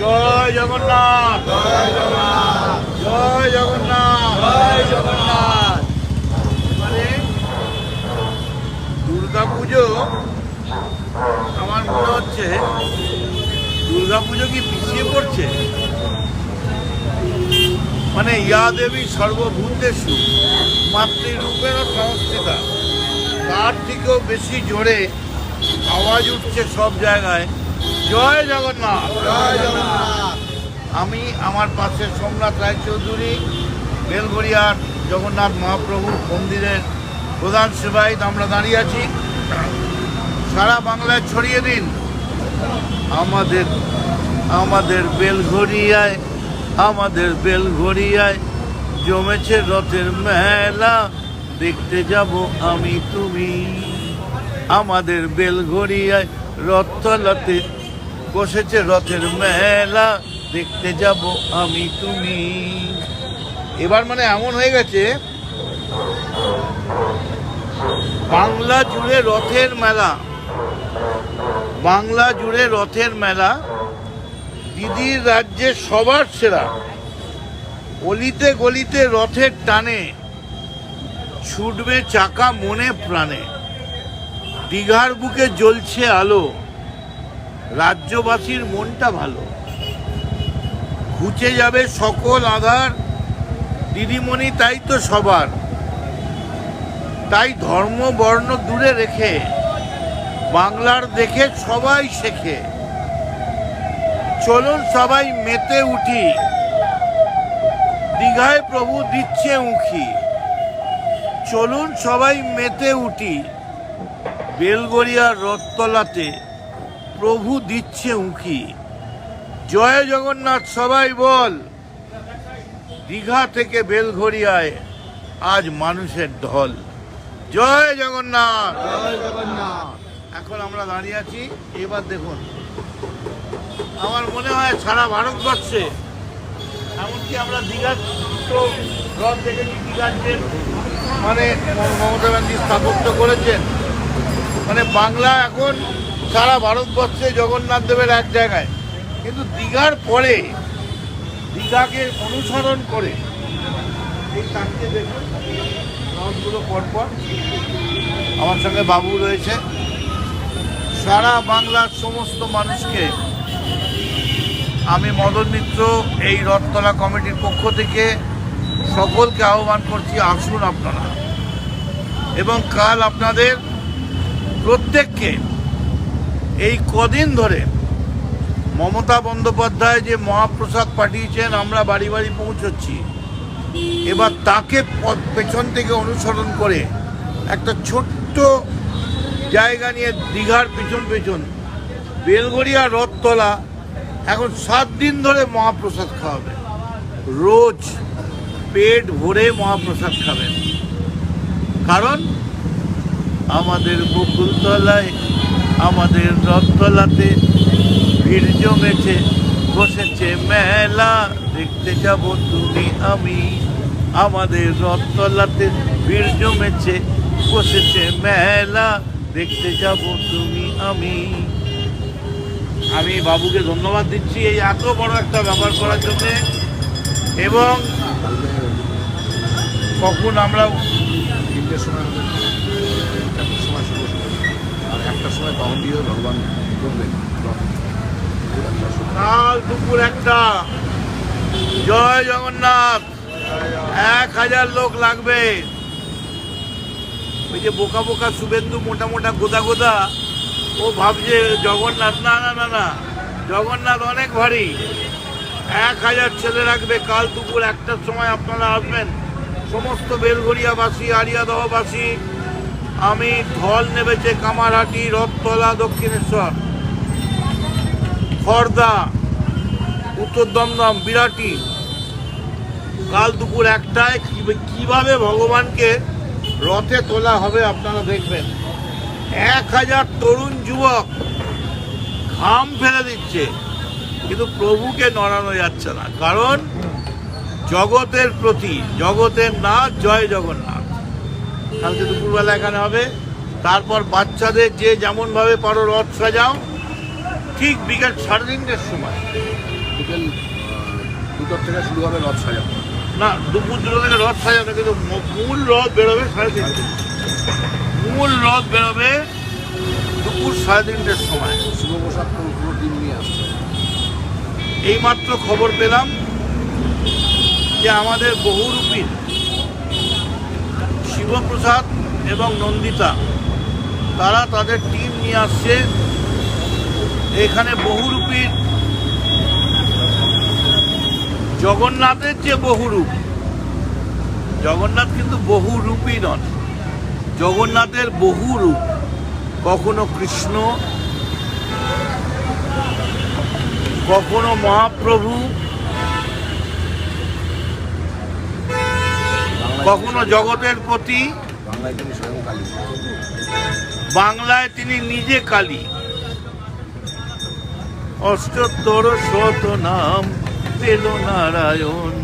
জয় জগন্নাথ। জয় জগন্নাথ। জয় জগন্নাথ। মানে দুর্গা পুজো আমার মনে হচ্ছে দুর্গা পুজো কি পিছিয়ে পড়ছে? মানে ইয়া দেবী সর্বভূতেষু মাতৃরূপের সংস্থিতা তার থেকেও বেশি জোরে আওয়াজ উঠছে সব জায়গায়। জয় জগন্নাথ। জয় জগন্নাথ। আমি আমার পাশে সোমনাথ রায়চৌধুরী বেলগড়িয়ার জগন্নাথ মহাপ্রভু মন্দিরের প্রধান সেবায়িত আমরা দাঁড়িয়ে আছি। সারা বাংলায় ছড়িয়ে দিন। আমাদের আমাদের বেলঘড়িয়ায় আমাদের বেলঘড়িয়ায় জমেছে রথের মেলা। দেখতে যাব আমি তুমি। আমাদের বেলঘড়িয়ায় রথতলাতে বসেছে রথের মেলা, দেখতে যাব আমি তুমি। এবার মানে এমন হয়ে গেছে, বাংলা জুড়ে রথের মেলা। বাংলা জুড়ে রথের মেলা, দিদির রাজ্যে সবার সেরা। অলিতে গলিতে রথের টানে, ছুটবে চাকা মনে প্রাণে। দীঘার বুকে জ্বলছে আলো। রাজ্যবাসীর মনটা ভালো। ঘুচে যাবে সকল আধার। দিদিমণি তাই তো সবার। তাই ধর্ম, বর্ণ দূরে রেখে, বাংলার দেখে সবাই শেখে। চলুন সবাই মেতে উঠি। দীঘায় প্রভু দিচ্ছে উখি চলুন সবাই মেতে উঠি। বেলগড়িয়ার রথতলাতে প্রভু দিচ্ছে উঁকি। জয় জগন্নাথ সবাই বল। দীঘা থেকে বেলঘড়িয়ায় আজ মানুষের ঢল। জয় জগন্নাথ। জয় জগন্নাথ। এখন আমরা দাঁড়িয়ে আছি এবার দেখুন। আমার মনে হয় সারা ভারতবর্ষে এমনকি আমরা দীঘার তো রথ দেখেছি দীঘার যে মানে মমতা ব্যানার্জি স্থাপত্য করেছেন মানে বাংলা এখন সারা ভারতবর্ষে জগন্নাথ দেবের এক জায়গায়। কিন্তু দীঘার পরে, দীঘাকে অনুসরণ করে, এই চারটে দেখুন পরপর আমার সঙ্গে বাবু রয়েছে। সারা বাংলার সমস্ত মানুষকে আমি মদন মিত্র, এই রথতলা কমিটির পক্ষ থেকে সকলকে আহ্বান করছি, আসুন আপনারা। এবং কাল আপনাদের প্রত্যেককে এই কদিন ধরে মমতা বন্দ্যোপাধ্যায় যে মহাপ্রসাদ পাঠিয়েছেন, আমরা বাড়ি বাড়ি পৌঁছচ্ছি। এবার তাকে পেছন থেকে অনুসরণ করে একটা ছোট্ট জায়গা নিয়ে দীঘার পেছন পেছন, বেলগড়িয়া, রথতলা, এখন সাত দিন ধরে মহাপ্রসাদ খাওয়াবে। রোজ পেট ভরে মহাপ্রসাদ খাবেন। কারণ আমাদের বকুলতলায় আমাদের রথতলাতে ভিড় জমেছে, বসেছে মেলা। দেখতে যাব তুমি, আমি। আমাদের রথতলাতে ভিড় জমেছে, বসেছে মেলা। দেখতে যাব তুমি, আমি। আমি বাবুকে ধন্যবাদ দিচ্ছি এই এত বড় একটা ব্যবহার করার জন্য। এবং কখন আমরা একটার সময় পাউন দিয়ে ভগবান করবেন কাল দুপুর একটা। জয় জগন্নাথ। এক হাজার লোক লাগবে। ওই যে বোকা বোকা শুভেন্দু মোটা মোটা গোদা গোদা, ও ভাবছে জগন্নাথ, না না না না, জগন্নাথ অনেক ভারী। এক হাজার ছেলে রাখবে কাল দুপুর একটার সময় আপনারা আসবেন। সমস্ত বেলঘরিয়াবাসী আরিয়াদহবাসী আমি ঢল নেবেছে কামারহাটি, রথতলা, দক্ষিণেশ্বর। খর্দা, উত্তর দমদম, বিরাটি। কাল দুপুর একটায় কীভাবে ভগবানকে রথে তোলা হবে আপনারা দেখবেন। এক হাজার তরুণ যুবক ঘাম ফেলে দিচ্ছে, কিন্তু প্রভুকে নড়ানো যাচ্ছে না। কারণ জগতের প্রতি, জগতের নাথ জয় জগন্নাথ। কালকে দুপুরবেলা এখানে হবে। তারপর বাচ্চাদের যে যেমনভাবে পারো রথ সাজাও ঠিক বিকেল সাড়ে তিনটের সময়। বিকেল দুটোর থেকে শুরু হবে রথ সাজানো। না দুপুর দুটো থেকে রথ সাজানো কিন্তু মূল রথ বেরোবে সাড়ে তিনটে। মূল রথ বেরোবে দুপুর সাড়ে তিনটের সময়। শিবপ্রসাদ তো পুরো টিম নিয়ে আসছে। এইমাত্র খবর পেলাম যে আমাদের বহুরূপী শিবপ্রসাদ এবং নন্দিতা। তারা তাদের টিম নিয়ে আসছে। এখানে বহুরূপীর জগন্নাথের যে বহুরূপ। জগন্নাথ কিন্তু বহুরূপী নন। জগন্নাথের বহুরূপ কখনো কৃষ্ণ, কখনো মহাপ্রভু কখনো জগতের প্রতি বাংলায় তিনি নিজে কালী। অষ্টোত্তর শত নাম পেল নারায়ণ।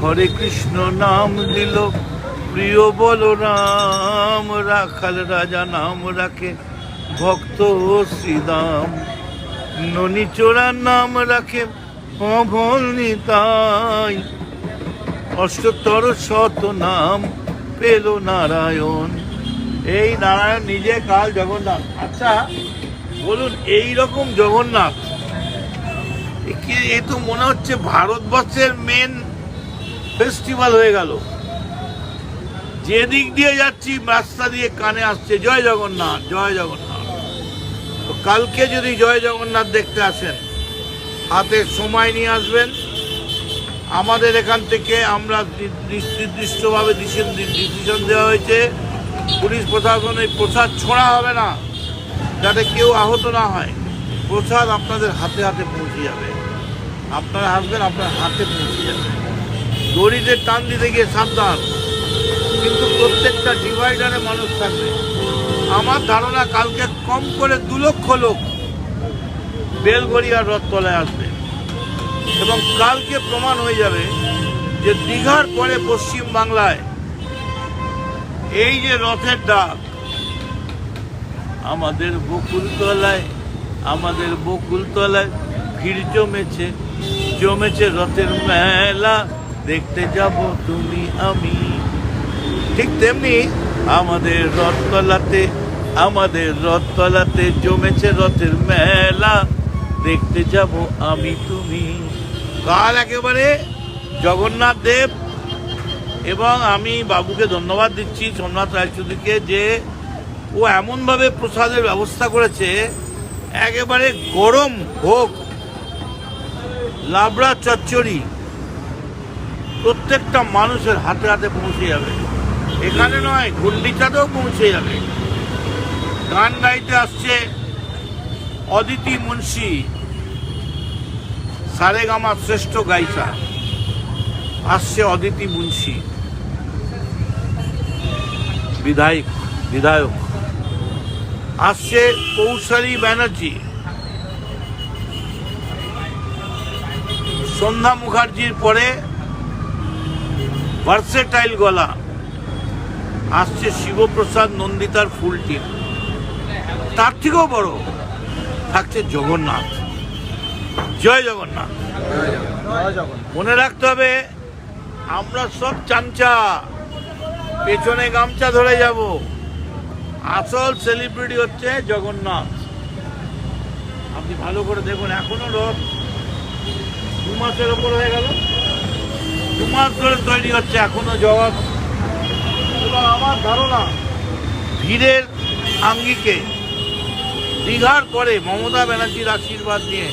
হরে কৃষ্ণ নাম দিল প্রিয় বলরাম। রাখাল রাজা নাম রাখে ভক্ত শ্রীদাম। ননী চোরার নাম রাখে অভল অষ্টোত্তর শত নাম পেল নারায়ণ। এই নারায়ণ নিজে কাল জগন্নাথ। আচ্ছা বলুন, এই রকম জগন্নাথ, এ তো মনে হচ্ছে ভারতবর্ষের মেন ফেস্টিভ্যাল হয়ে গেল। যে দিক দিয়ে যাচ্ছি, রাস্তা দিয়ে কানে আসছে, জয় জগন্নাথ জয় জগন্নাথ। তো কালকে যদি জয় জগন্নাথ দেখতে আসেন, হাতে সময় নিয়ে আসবেন। আমাদের এখান থেকে আমরা নির্দিষ্টভাবে ডিসিশন দেওয়া হয়েছে। পুলিশ প্রশাসন প্রসাদ ছোঁড়া হবে না, যাতে কেউ আহত না হয়। প্রসাদ আপনাদের হাতে হাতে পৌঁছে যাবে। আপনারা আসবেন, আপনার হাতে পৌঁছে যাবে। দড়িতে টান দিতে গিয়ে সাবধান। কিন্তু প্রত্যেকটা ডিভাইডারে মানুষ থাকবে। আমার ধারণা কালকে কম করে দু লক্ষ লোক বেলগড়িয়ার রথতলায় আসবে। এবং কালকে প্রমাণ হয়ে যাবে যে দীঘার পরে পশ্চিম বাংলায় এই যে রথের ডাক, আমাদের বকুলতলায় আমাদের বকুলতলায় ভিড় জমেছে জমেছে রথের মেলা। দেখতে যাব তুমি, আমি। ঠিক তেমনি আমাদের রথতলাতে আমাদের রথতলাতে জমেছে রথের মেলা। দেখতে যাব আমি তুমি কাল একেবারে জগন্নাথ দেব এবং আমি বাবুকে ধন্যবাদ দিচ্ছি সোমনাথ রায়চৌধুরীকে যে ও এমনভাবে প্রসাদের ব্যবস্থা করেছে, একেবারে গরম ভোগ, লাবড়া চচ্চড়ি, প্রত্যেকটা মানুষের হাতে হাতে পৌঁছে যাবে। এখানে নয় গুন্ডিচাতেও পৌঁছে যাবে। গান গাইতে আসছে অদিতি মুন্সি। সারেগামা শ্রেষ্ঠ গায়িকা। আসছে অদিতি মুন্সি। বিধায়ক বিধায়ক। আসছে কৌশলী ব্যানার্জি। সন্ধ্যা মুখার্জির পরে ভার্সেটাইল গলা। আসছে শিবপ্রসাদ নন্দিতার ফুল টিম। তার থেকেও বড় থাকছে জগন্নাথ। জয় জগন্নাথ। মনে রাখতে হবে, আমরা সব চামচা, পেছনে গামছা ধরে যাব। আসল সেলিব্রিটি হচ্ছে জগন্নাথ। আপনি ভালো করে দেখুন, এখনও রথ দু মাসের ওপর হয়ে গেল। দু মাস ধরে তৈরি হচ্ছে এখনও জগৎ। আমার ধারণা, ভিড়ের আঙ্গিকে দীঘার পরে মমতা ব্যানার্জির আশীর্বাদ নিয়ে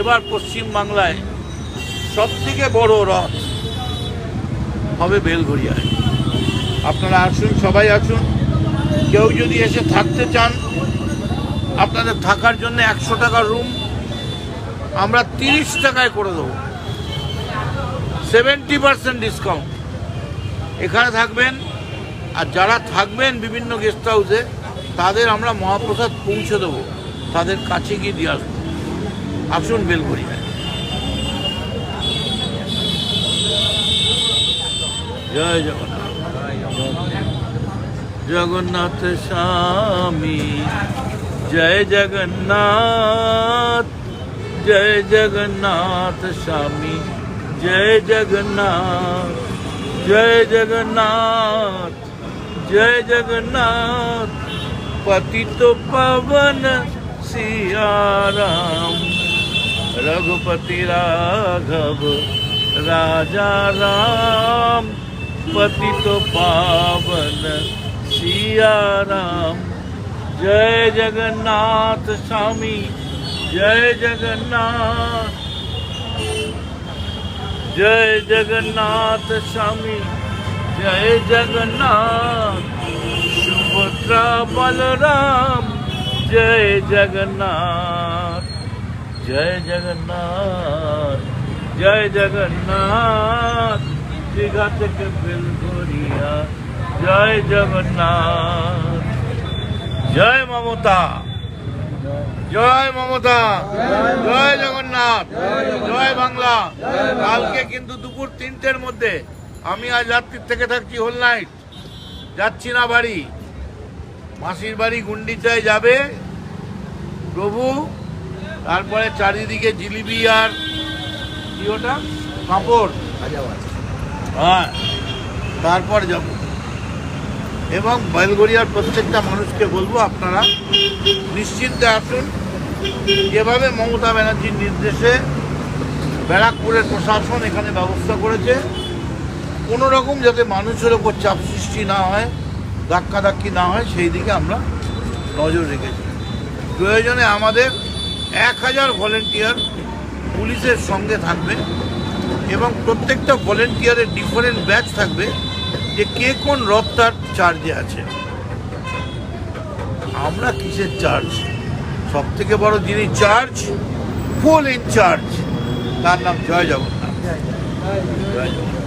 এবার পশ্চিম বাংলায় সব থেকে বড় রথ হবে বেলঘরিয়ায় আপনারা আসুন, সবাই আসুন। কেউ যদি এসে থাকতে চান, আপনাদের থাকার জন্য একশো টাকার রুম আমরা তিরিশ টাকায় করে দেবো। সেভেন্টি পার্সেন্ট ডিসকাউন্ট এখানে থাকবেন, আর যারা থাকবেন বিভিন্ন গেস্ট হাউসে তাদের আমরা মহাপ্রসাদ পৌঁছে দেবো। তাদের কাছে গিয়ে দিয়ে আসব। আসুন বেলঘরিয়ায় জয় জগন্নাথ জগন্নাথ স্বামী জয় জগন্নাথ জয় জয় জগন্নাথ স্বামী জয় জগন্নাথ জয় জগন্নাথ জয় জগন্নাথ পতিত পাবন সিয়ারাম रघुपति राघव, राजा राम, पति तो पावन, सिया राम। जय जगन्नाथ स्वामी, जय जगन्नाथ। जय जगन्नाथ स्वामी, जय जगन्नाथ। सुभद्रा बलराम, जय जगन्नाथ। জয় জগন্নাথ জয় জগন্নাথ দীঘা থেকে বেলগড়িয়া জয় জগন্নাথ। জয় মমতা জয় মমতা, জয় জগন্নাথ, জয় বাংলা। কালকে কিন্তু দুপুর তিনটের মধ্যে আমি আজ রাত্রির থেকে থাকছি হোল নাইট যাচ্ছি না বাড়ি। মাসির বাড়ি গুন্ডিচায় যাবে। প্রভু তারপরে চারিদিকে জিলিপি আর কি ওটা? পাঁপড়। হ্যাঁ তারপর যাব। এবং বেলগড়িয়ার প্রত্যেকটা মানুষকে বলব আপনারা নিশ্চিন্তে আসুন। যেভাবে মমতা ব্যানার্জির নির্দেশে ব্যারাকপুরের প্রশাসন এখানে ব্যবস্থা করেছে, কোনো রকম যাতে মানুষের ওপর চাপ সৃষ্টি না হয়, ধাক্কাধাক্কি না হয়, সেই দিকে আমরা নজর রেখেছি। প্রয়োজনে আমাদের এক হাজার ভলেন্টিয়ার পুলিশের সঙ্গে থাকবে এবং প্রত্যেকটা ভলেন্টিয়ারের ডিফারেন্ট ব্যাচ থাকবে যে কে কোন রপ্তার চার্জে আছে। আমরা কিসের চার্জ সব থেকে বড় যিনি চার্জ ফুল ইন চার্জ তার নাম জয় জগন্নাথ। জয় জগন্নাথ।